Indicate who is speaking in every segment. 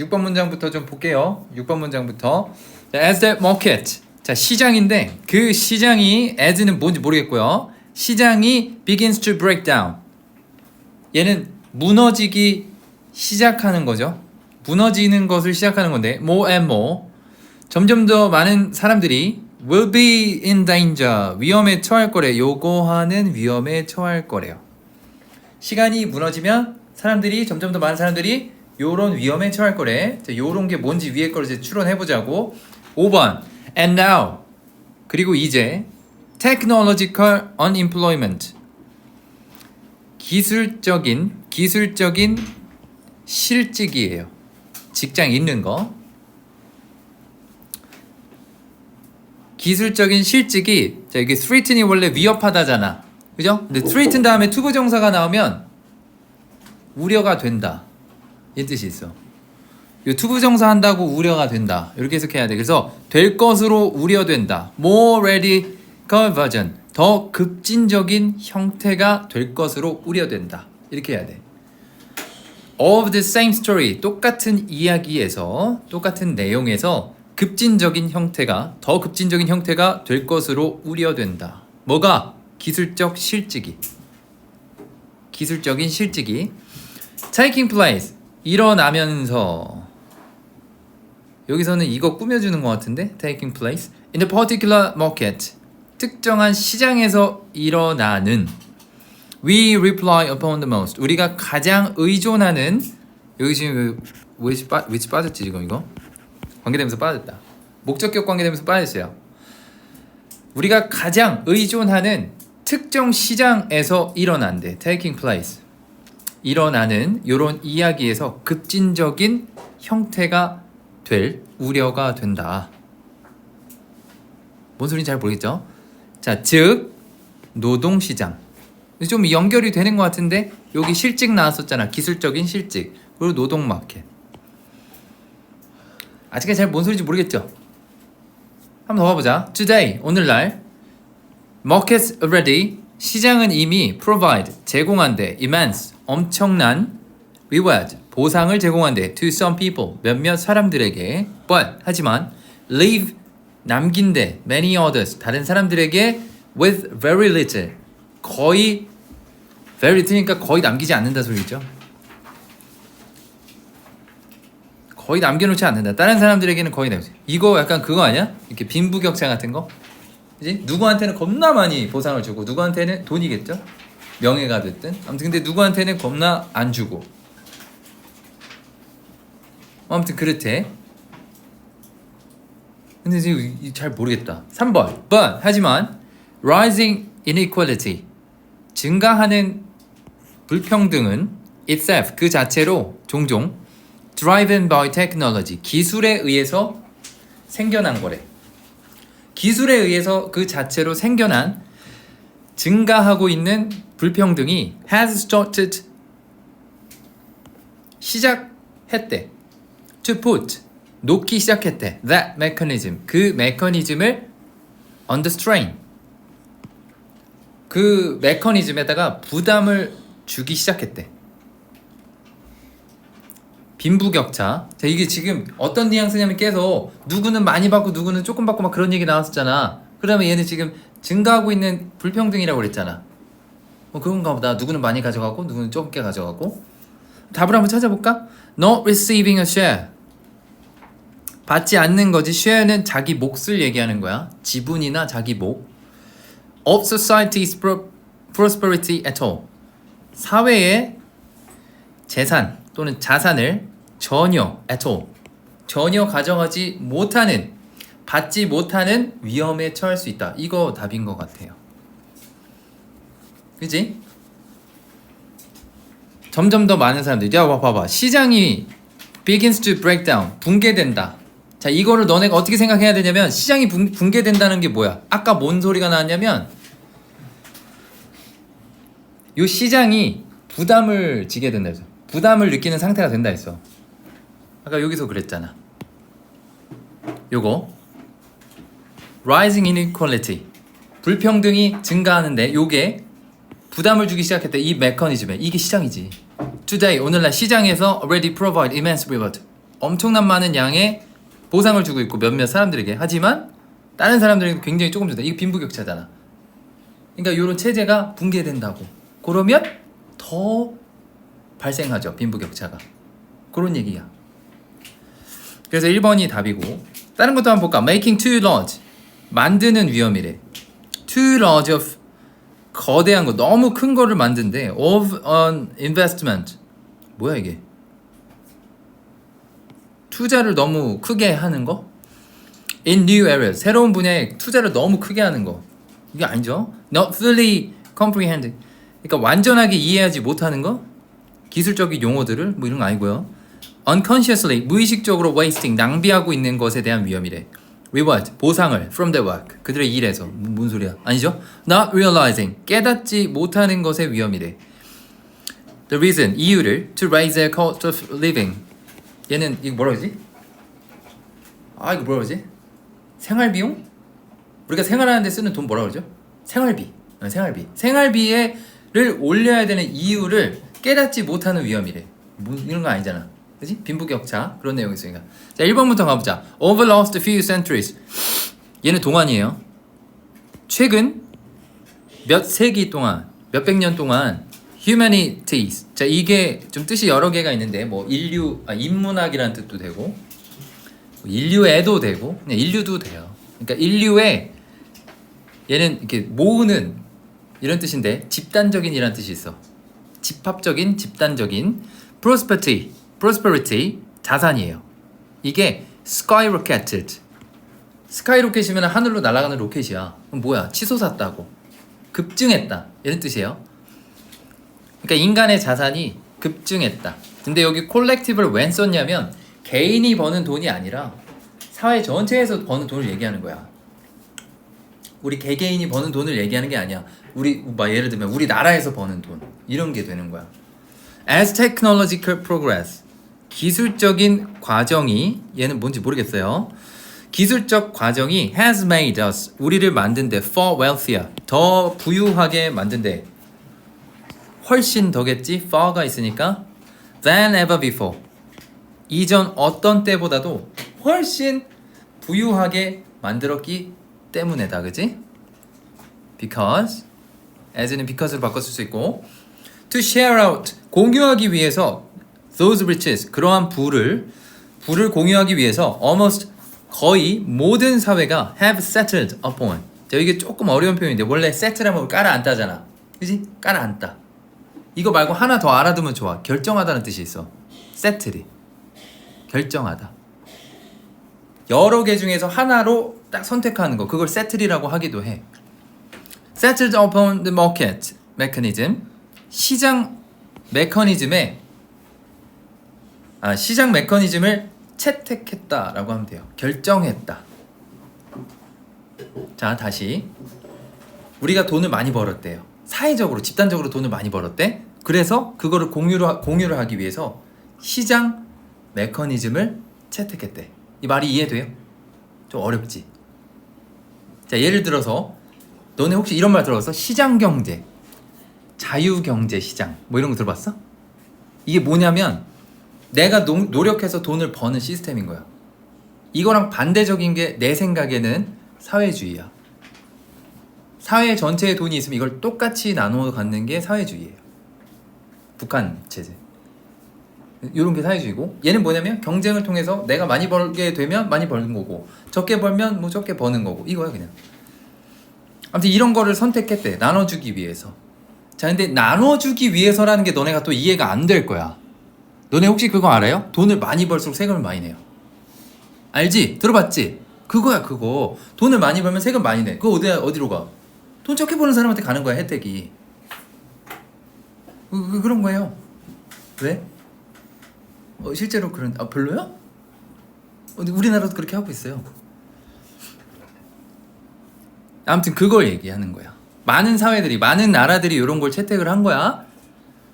Speaker 1: 6번 문장부터 좀 볼게요. 6번 문장부터. 자, as the market. 자, 시장인데 그 시장이 as는 뭔지 모르겠고요. 시장이 begins to break down. 얘는 무너지기 시작하는 거죠. 무너지는 것을 시작하는 건데 more and more 점점 더 많은 사람들이 will be in danger 위험에 처할 거래. 요거하는 위험에 처할 거래요. 시간이 무너지면 사람들이 점점 더 많은 사람들이 요런 위험에 처할 거래. 자, 요런 게 뭔지 위에 걸 이제 추론해 보자고. 5번. And now. 그리고 이제 technological unemployment. 기술적인 기술적인 실직이에요. 직장 잃는 거. 기술적인 실직이 자 이게 threaten이 원래 위협하다잖아. 그죠? 근데 threaten 다음에 투부 정사가 나오면 우려가 된다. 이 뜻이 있어. 이 투부 정사 한다고 우려가 된다. 이렇게 해석해야 돼. 그래서 될 것으로 우려된다. more radical version. 더 급진적인 형태가 될 것으로 우려된다. 이렇게 해야 돼. of the same story. 똑같은 이야기에서 똑같은 내용에서 급진적인 형태가 더 급진적인 형태가 될 것으로 우려된다. 뭐가 기술적 실직이 기술적인 실직이 taking place 일어나면서 여기서는 이거 꾸며주는 것 같은데? Taking place in a particular market. 특정한 시장에서 일어나는. We rely upon the most. 우리가 가장 의존하는 여기 지금 그 위치, 빠, 위치 빠졌지 지금 이거? 관계되면서 빠졌다. 목적격 관계되면서 빠졌어요. 우리가 가장 의존하는 특정 시장에서 일어난대 taking place 일어나는 이런 이야기에서 급진적인 형태가 될 우려가 된다. 뭔 소리인지 잘 모르겠죠? 자, 즉 노동시장 좀 연결이 되는 것 같은데 여기 실직 나왔었잖아. 기술적인 실직 그리고 노동 마켓. 아직까지 잘 뭔 소리인지 모르겠죠? 한번 더 봐보자. Today 오늘날 markets already 시장은 이미 provide 제공한대 immense 엄청난 reward 보상을 제공한대 to some people 몇몇 사람들에게 but 하지만 leave 남긴대 many others 다른 사람들에게 with very little 거의 very little니까 거의 남기지 않는다 소리죠. 거의 남겨놓지 않는다. 다른 사람들에게는 거의 남지. 이거 약간 그거 아니야? 이렇게 빈부격차 같은 거? 그지? 누구한테는 겁나 많이 보상을 주고 누구한테는 돈이겠죠? 명예가 됐든. 아무튼 근데 누구한테는 겁나 안 주고. 아무튼 그렇대. 근데 지금 이- 잘 모르겠다. 3번. But 하지만 rising inequality 증가하는 불평등은 itself 그 자체로 종종 driven by technology 기술에 의해서 생겨난 거래. 기술에 의해서 그 자체로 생겨난 증가하고 있는 불평등이 has started 시작했대 to put 놓기 시작했대 that mechanism 그 메커니즘을 under strain 그 메커니즘에다가 부담을 주기 시작했대 빈부격차. 자, 이게 지금 어떤 뉘앙스냐면 계속 누구는 많이 받고 누구는 조금 받고 막 그런 얘기 나왔었잖아. 그러면 얘는 지금 증가하고 있는 불평등이라고 그랬잖아. 뭐 그건가 보다. 누구는 많이 가져가고 누구는 적게 가져가고. 답을 한번 찾아볼까? Not receiving a share. 받지 않는 거지. share는 자기 몫을 얘기하는 거야. 지분이나 자기 목. Of society's pro- prosperity at all. 사회의 재산 또는 자산을 전혀 at all 전혀 가져가지 못하는 받지 못하는 위험에 처할 수 있다. 이거 답인 것 같아요. 그지? 점점 더 많은 사람들이 야 봐, 봐봐 시장이 begins to break down 붕괴된다. 자 이거를 너네가 어떻게 생각해야 되냐면 시장이 붕, 붕괴된다는 게 뭐야? 아까 뭔 소리가 나왔냐면 요 시장이 부담을 지게 된다 해서 부담을 느끼는 상태가 된다 했어. 아까 여기서 그랬잖아. 요거 rising inequality 불평등이 증가하는데 요게 부담을 주기 시작했대 이 메커니즘에 이게 시장이지. Today 오늘날 시장에서 already provide immense reward 엄청난 많은 양의 보상을 주고 있고 몇몇 사람들에게 하지만 다른 사람들에게 굉장히 조금 준다. 이거 빈부격차잖아. 그러니까 이런 체제가 붕괴된다고. 그러면 더 발생하죠. 빈부격차가. 그런 얘기야. 그래서 1번이 답이고 다른 것도 한번 볼까? Making too large. 만드는 위험이래. Too large of 거대한 거 너무 큰 거를 만든대. Of an investment. 뭐야 이게? 투자를 너무 크게 하는 거? In new areas. 새로운 분야에 투자를 너무 크게 하는 거. 이게 아니죠. Not fully comprehend. 그러니까 완전하게 이해하지 못하는 거? 기술적인 용어들을 뭐 이런 거 아니고요. Unconsciously 무의식적으로 wasting 낭비하고 있는 것에 대한 위험이래. Reward 보상을 from the work 그들의 일에서 뭐- 뭔 소리야? 아니죠? Not realizing 깨닫지 못하는 것의 위험이래. The reason 이유를 to raise their cost of living 얘는 이거 뭐라 그러지? 아 이거 뭐라 그러지? 생활비용? 우리가 생활하는데 쓰는 돈 뭐라 그러죠? 생활비 어, 생활비 생활비를 올려야 되는 이유를 깨닫지 못하는 위험이래 뭐 이런 거 아니잖아 그지? 빈부격차 그런 내용이 있으니까 자 1번부터 가보자. Over the last few centuries. 얘는 동안이에요. 최근 몇 세기 동안 몇백 년 동안 humanities. 자 이게 좀 뜻이 여러 개가 있는데 뭐 인류 아, 인문학이라는 뜻도 되고 뭐 인류애도 되고 그냥 인류도 돼요. 그러니까 인류의 얘는 이렇게 모으는 이런 뜻인데 집단적인이라는 뜻이 있어. 집합적인 집단적인 prosperity prosperity 자산이에요. 이게 skyrocketed 스카이로켓이면 하늘로 날아가는 로켓이야. 뭐야? 치솟았다고. 급증했다. 이런 뜻이에요. 그러니까 인간의 자산이 급증했다. 근데 여기 콜렉티브를 웬 썼냐면 개인이 버는 돈이 아니라 사회 전체에서 버는 돈을 얘기하는 거야. 우리 개개인이 버는 돈을 얘기하는 게 아니야. 우리 막 예를 들면 우리 나라에서 버는 돈. 이런 게 되는 거야. As technological progress 기술적인 과정이 얘는 뭔지 모르겠어요. 기술적 과정이 has made us. 우리를 만든데 for wealthier. 더 부유하게 만든데 훨씬 더겠지? far가 있으니까. than ever before. 이전 어떤 때보다도 훨씬 부유하게 만들었기 때문에다. 그지? because as는 because로 바꿨을 수 있고. to share out. 공유하기 위해서 those riches 그러한 부를 부를 공유하기 위해서 almost 거의 모든 사회가 have settled upon 자 이게 조금 어려운 표현인데 원래 settle하면 깔아앉다잖아 그지? 깔아앉다 이거 말고 하나 더 알아두면 좋아. 결정하다는 뜻이 있어. 세틀이. 결정하다. 여러 개 중에서 하나로 딱 선택하는 거. 그걸 세틀이라고 하기도 해. Settled upon the market mechanism. 시장 메커니즘에 아, 시장 메커니즘을 채택했다라고 하면 돼요. 결정했다. 자, 다시. 우리가 돈을 많이 벌었대요. 사회적으로 집단적으로 돈을 많이 벌었대. 그래서 그거를 공유를 하- 공유를 하기 위해서 시장 메커니즘을 채택했대. 이 말이 이해돼요? 좀 어렵지. 자 예를 들어서 너네 혹시 이런 말 들어봤어? 시장 경제, 자유 경제 시장 뭐 이런 거 들어봤어? 이게 뭐냐면 내가 노, 노력해서 돈을 버는 시스템인 거야. 이거랑 반대적인 게 내 생각에는 사회주의야. 사회 전체의 돈이 있으면 이걸 똑같이 나누어 갖는 게 사회주의예요. 북한 체제. 이런 게 사회주의고 얘는 뭐냐면 경쟁을 통해서 내가 많이 벌게 되면 많이 버는 거고 적게 벌면 뭐 적게 버는 거고 이거야 그냥. 아무튼 이런 거를 선택했대 나눠주기 위해서. 자 근데 나눠주기 위해서라는 게 너네가 또 이해가 안 될 거야. 너네 혹시 그거 알아요? 돈을 많이 벌수록 세금을 많이 내요. 알지? 들어봤지? 그거야 그거. 돈을 많이 벌면 세금 많이 내. 그거 어디 어디로 가? 돈 적게 버는 사람한테 가는 거야 혜택이. 그, 그, 그런 거예요. 왜? 어, 실제로 그런 아 근데 우리나라도 그렇게 하고 있어요. 아무튼 그걸 얘기하는 거야. 많은 사회들이 많은 나라들이 이런 걸 채택을 한 거야.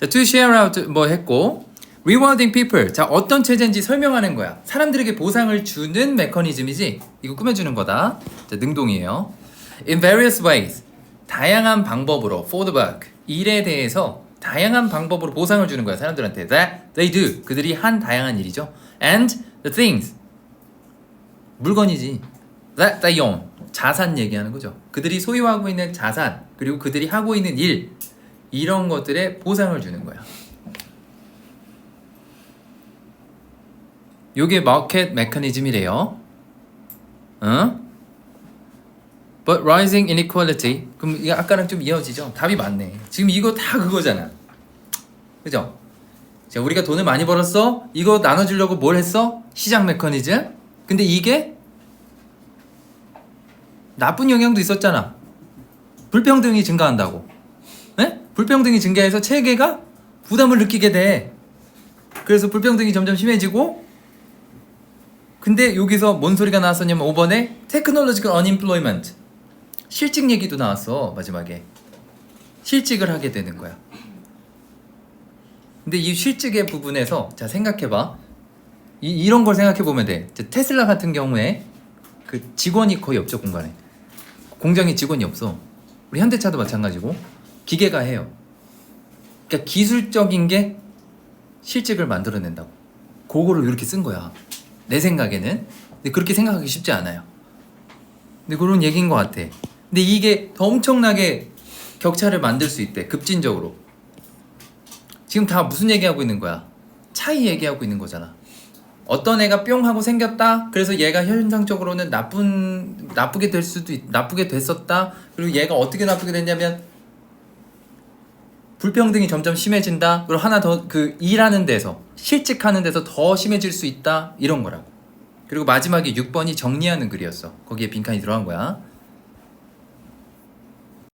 Speaker 1: 자, to share out 뭐 했고 rewarding people. 자 어떤 체제인지 설명하는 거야. 사람들에게 보상을 주는 메커니즘이지. 이거 꾸며주는 거다. 자, 능동이에요. In various ways. 다양한 방법으로 for the work. 일에 대해서 다양한 방법으로 보상을 주는 거야 사람들한테. That they do. 그들이 한 다양한 일이죠. And the things. 물건이지. That they own. 자산 얘기하는 거죠. 그들이 소유하고 있는 자산 그리고 그들이 하고 있는 일. 이런 것들에 보상을 주는 거야 요게 마켓 메커니즘이래요 어? But rising inequality 그럼 이게 아까랑 좀 이어지죠 답이 맞네 지금 이거 다 그거잖아 그죠? 자, 우리가 돈을 많이 벌었어? 이거 나눠주려고 뭘 했어? 시장 메커니즘? 근데 이게 나쁜 영향도 있었잖아. 불평등이 증가한다고. 네? 불평등이 증가해서 체계가 부담을 느끼게 돼. 그래서 불평등이 점점 심해지고 근데 여기서 뭔 소리가 나왔었냐면 5번에 테크놀로지컬 언임플로이먼트 실직 얘기도 나왔어 마지막에. 실직을 하게 되는 거야. 근데 이 실직의 부분에서 자 생각해봐. 이, 이런 걸 생각해 보면 돼. 테슬라 같은 경우에 그 직원이 거의 없죠 공간에. 공장에 직원이 없어. 우리 현대차도 마찬가지고 기계가 해요. 그러니까 기술적인 게 실직을 만들어낸다고. 그거를 이렇게 쓴 거야 내 생각에는 근데 그렇게 생각하기 쉽지 않아요 근데 그런 얘기인 것 같아 근데 이게 더 엄청나게 격차를 만들 수 있대 급진적으로 지금 다 무슨 얘기하고 있는 거야? 차이 얘기하고 있는 거잖아. 어떤 애가 뿅 하고 생겼다. 그래서 얘가 현상적으로는 나쁜 나쁘게 될 수도 있, 나쁘게 됐었다. 그리고 얘가 어떻게 나쁘게 됐냐면 불평등이 점점 심해진다. 그리고 하나 더 그 일하는 데서 실직하는 데서 더 심해질 수 있다. 이런 거라고. 그리고 마지막에 6번이 정리하는 글이었어. 거기에 빈칸이 들어간 거야.